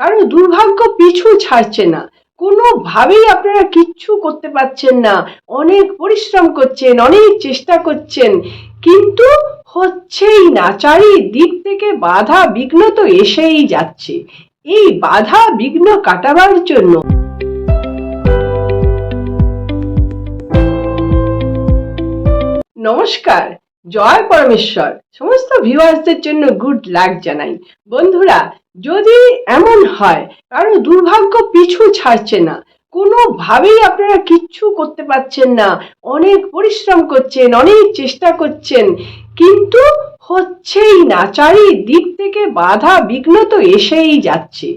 কারণ দুর্ভাগ্য পিছু ছাড়ছে না। কোনোভাবেই আপনারা কিচ্ছু করতে পারছেন না। অনেক পরিশ্রম করছেন, অনেক চেষ্টা করছেন, কিন্তু হচ্ছেই না। চারিদিক থেকে বাধা বিঘ্ন তো এসেই যাচ্ছে। এই বাধা বিঘ্ন কাটাবার জন্য নমস্কার, জয় পরমেশ্বর। সমস্ত ভিউয়ার্সদের জন্য গুড লাক জানাই। বন্ধুরা যদি এমন হয় কারণ দুর্ভাগ্য পিছু ছাড়ছে না। কোনোভাবেই আপনারা কিচ্ছু করতে পারছেন না। অনেক পরিশ্রম করছেন, অনেক চেষ্টা করছেন, কিন্তু হচ্ছেই না। চারিদিক থেকে বাধা বিঘ্ন তো এসেই যাচ্ছে।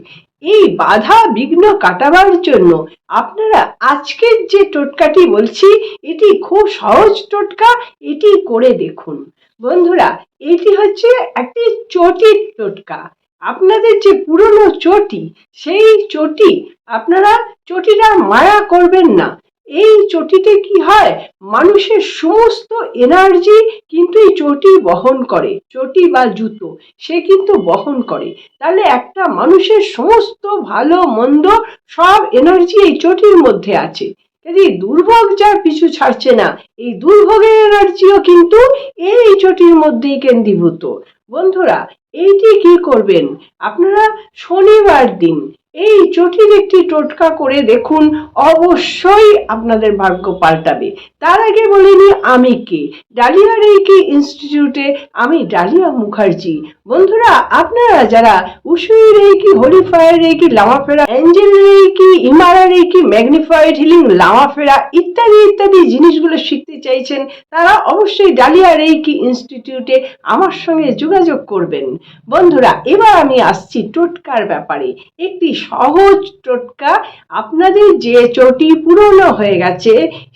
এই বাধা বিঘ্ন কাটাবার জন্য আপনারা আজকের যে টোটকাটি বলছি, এটি খুব সহজ টোটকা, এটি করে দেখুন। বন্ধুরা, এটি হচ্ছে একটি চটির টোটকা। আপনাদের যে পুরনো চটি, সেই চটি আপনারা চটিটা মায়া করবেন না। এই চটিতে কি হয়? মানুষের সমস্ত এনার্জি কিন্তু এই চটি বহন করে। চটি বা জুতো, সে কিন্তু বহন করে। তাহলে একটা মানুষের সমস্ত ভালো, মন্দ সব এনার্জি এই চটির মধ্যে আছে। কাজে দুর্ভোগ যার পিছু ছাড়ছে না? এই দুর্ভোগের এনার্জিও কিন্তু এই চটির মধ্যেই কেন্দ্রীভূত। বন্ধুরা, এইটি কি করবেন? আপনারা শনিবার দিন এই চটির একটি টোটকা করে দেখুন, অবশ্যই আপনাদের ভাগ্য পাল্টাবে। তার আগে বলিনি আমি কে? ডালিয়া রেকি ইনস্টিটিউটে আমি ডালিয়া মুখার্জি। বন্ধুরা, আপনারা যারা Usui reiki holy fire reiki লামাফেরা, angel reiki ইমারা রেকি ম্যাগনিফাইড হিলিং লামাফেরা ইত্যাদি ইত্যাদি জিনিসগুলো শিখতে চাইছেন, তারা অবশ্যই ডালিয়া রেকি ইনস্টিটিউটে আমার সঙ্গে যোগাযোগ করবেন। বন্ধুরা, এবার আমি আসছি টোটকার ব্যাপারে। একটি সহজ টোটকা, আপনাদের যে চটি পুরনো হয়ে গেছে,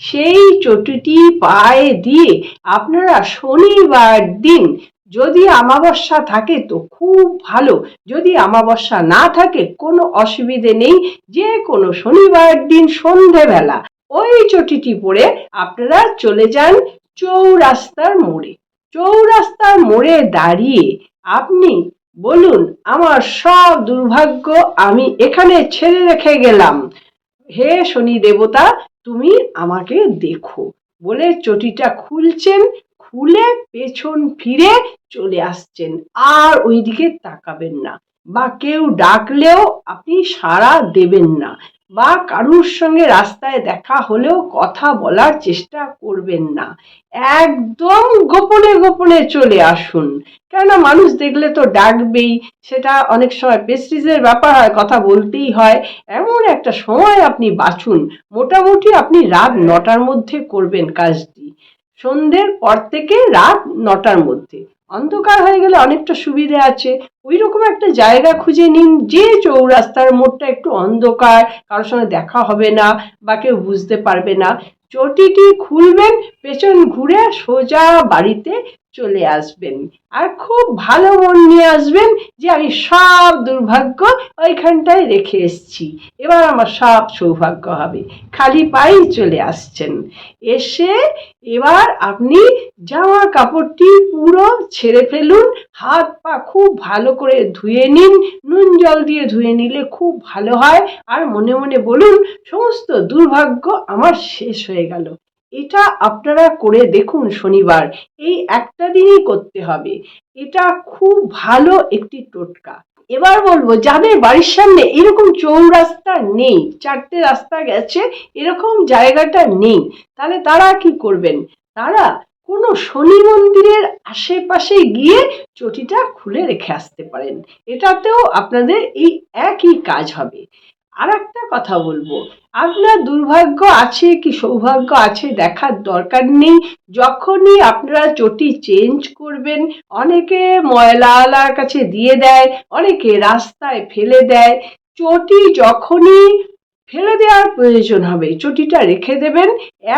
সেই চটিটি পায়ে দিয়ে আপনারা শনিবার দিন যদি আমাবস্যা থাকে তো খুব ভালো। যদি আমাবস্যা না থাকে, কোনো অসুবিধে নেই। যে কোনো শনিবার দিন সন্ধেবেলা ওই চটিটি পরে আপনারা চলে যান চৌরাস্তার মোড়ে। চৌরাস্তার মোড়ে দাঁড়িয়ে আপনি বলুন, আমার সব দুর্ভাগ্য আমি এখানে ছেড়ে রেখে গেলাম। হে শনি দেবতা, তুমি আমাকে দেখো। বলে চটিটা খুলছেন। খুলে পেছন ফিরে চলে আসছেন। আর ওইদিকে তাকাবেন না। বা কেউ ডাকলেও আপনি সাড়া দেবেন না। বা কারুর সঙ্গে রাস্তায় দেখা হলেও কথা বলার চেষ্টা করবেন না। একদম গোপনে গোপনে চলে আসুন। কেননা মানুষ দেখলে তো ডাকবেই। সেটা অনেক সময় প্রেস্টিজের ব্যাপার হয়, কথা বলতেই হয়। এমন একটা সময় আপনি বাছুন। মোটামুটি আপনি রাত নটার মধ্যে করবেন কাজটি। সন্ধ্যের পর থেকে রাত নটার মধ্যে। অন্ধকার হয়ে গেলে অনেকটা সুবিধে আছে। ওই রকম একটা জায়গা খুঁজে নিন, যে চৌরাস্তার মোড়টা একটু অন্ধকার, কারোর সঙ্গে দেখা হবে না বা কেউ বুঝতে পারবে না। চটিটি খুলবেন, পেছন ঘুরে সোজা বাড়িতে চলে আসবেন। আর খুব ভালো মন নিয়ে আসবেন যে আমি সব দুর্ভাগ্য ওইখানটায় রেখে এসছি। এবার আমার সব সৌভাগ্য হবে। খালি পায়েই চলে আসছেন। এসে এবার আপনি জামা কাপড়টি পুরো ছেড়ে ফেলুন, হাত পা খুব ভালো করে ধুয়ে নিন, নুন জল দিয়ে ধুয়ে নিলে খুব ভালো হয়। আর মনে মনে বলুন, সমস্ত দুর্ভাগ্য আমার শেষ হয়ে গেল। এটা আপনারা করে দেখুন শনিবার। এই একটা দিনই করতে হবে। এটা খুব ভালো একটি টোটকা। এবার বলব, যাদের বাড়ির সামনে এরকম চৌরাস্তা নেই, চারটে রাস্তা গেছে, এরকম জায়গাটা নেই, তাহলে তারা কি করবেন? তারা কোনো শনি মন্দিরের আশেপাশে গিয়ে চটিটা খুলে রেখে আসতে পারেন। এটাতেও আপনাদের এই একই কাজ হবে। আর একটা কথা বলব। আপনার দুর্ভাগ্য আছে কি সৌভাগ্য আছে দেখার দরকার নেই। যখনই আপনারা চটি চেঞ্জ করবেন, অনেকে ময়লাওয়ালার কাছে দিয়ে দেয়, অনেকে রাস্তায় ফেলে দেয়। চটি যখনই ফেলে দেওয়ার প্রয়োজন হবে। চটিটা রেখে দেবেন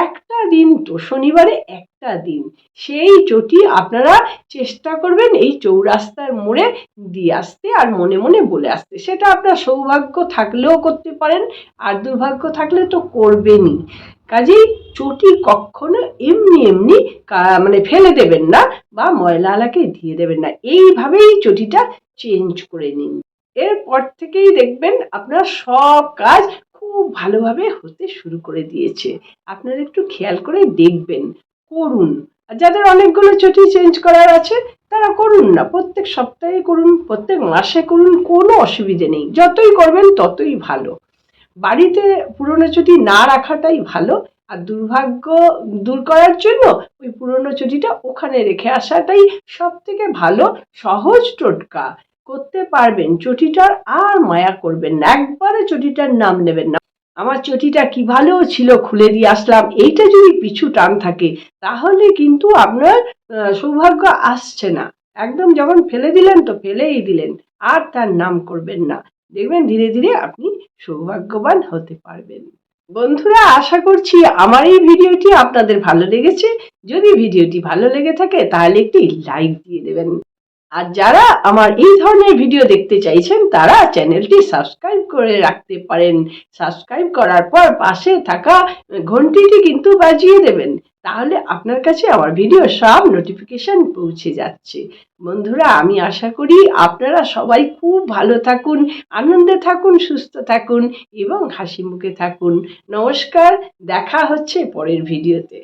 একটা দিন তো শনিবারে একটা দিন। সেই চটি আপনারা চেষ্টা করবেন এই চৌরাস্তার মোড়ে দিয়ে আসতে আর মনে মনে বলে আসতে। সেটা আপনার সৌভাগ্য থাকলেও করতে পারেন, আর দুর্ভাগ্য থাকলে তো করবেনই। কাজেই চটি কখনো এমনি এমনি মানে ফেলে দেবেন না বা ময়লালাকে দিয়ে দেবেন না। এইভাবেই চটিটা চেঞ্জ করে নিন। এরপর থেকেই দেখবেন আপনার সব কাজ খুব ভালোভাবে হতে শুরু করে দিয়েছে। আপনারা একটু খেয়াল করে দেখবেন, করুন। আর যাদের অনেকগুলো চটি চেঞ্জ করার আছে, তারা করুন না। প্রত্যেক সপ্তাহে করুন, প্রত্যেক মাসে করুন, কোনো অসুবিধে নেই। যতই করবেন, ততই ভালো। বাড়িতে পুরনো চটি না রাখাটাই ভালো। আর দুর্ভাগ্য দূর করার জন্য ওই পুরনো চটিটা ওখানে রেখে আসাটাই সব থেকে ভালো। সহজ টোটকা। করতে পারবেন, চটিটার আর মায়া করবেন না। একবারে চটিটার নাম নেবেন না। আমার চটিটা কি ভালো ছিল খুলে দিয়ে আসলাম। এইটা যদি পিছু টান থাকে, তাহলে কিন্তু আপনার সৌভাগ্য আসছে না। একদম যখন ফেলে দিলেন তো ফেলেই দিলেন, আর তার নাম করবেন না। দেখবেন ধীরে ধীরে আপনি সৌভাগ্যবান হতে পারবেন। বন্ধুরা, আশা করছি আমার এই ভিডিওটি আপনাদের ভালো লেগেছে। যদি ভিডিওটি ভালো লেগে থাকে, তাহলে একটি লাইক দিয়ে দেবেন। আর যারা আমার এই ধরনের ভিডিও দেখতে চাইছেন, তারা চ্যানেলটি সাবস্ক্রাইব করে রাখতে পারেন। সাবস্ক্রাইব করার পর পাশে থাকা ঘন্টিটি কিন্তু বাজিয়ে দেবেন। তাহলে আপনার কাছে আমার ভিডিও সব নোটিফিকেশন পৌঁছে যাচ্ছে। বন্ধুরা, আমি আশা করি আপনারা সবাই খুব ভালো থাকুন, আনন্দে থাকুন, সুস্থ থাকুন এবং হাসি মুখে থাকুন। নমস্কার, দেখা হচ্ছে পরের ভিডিওতে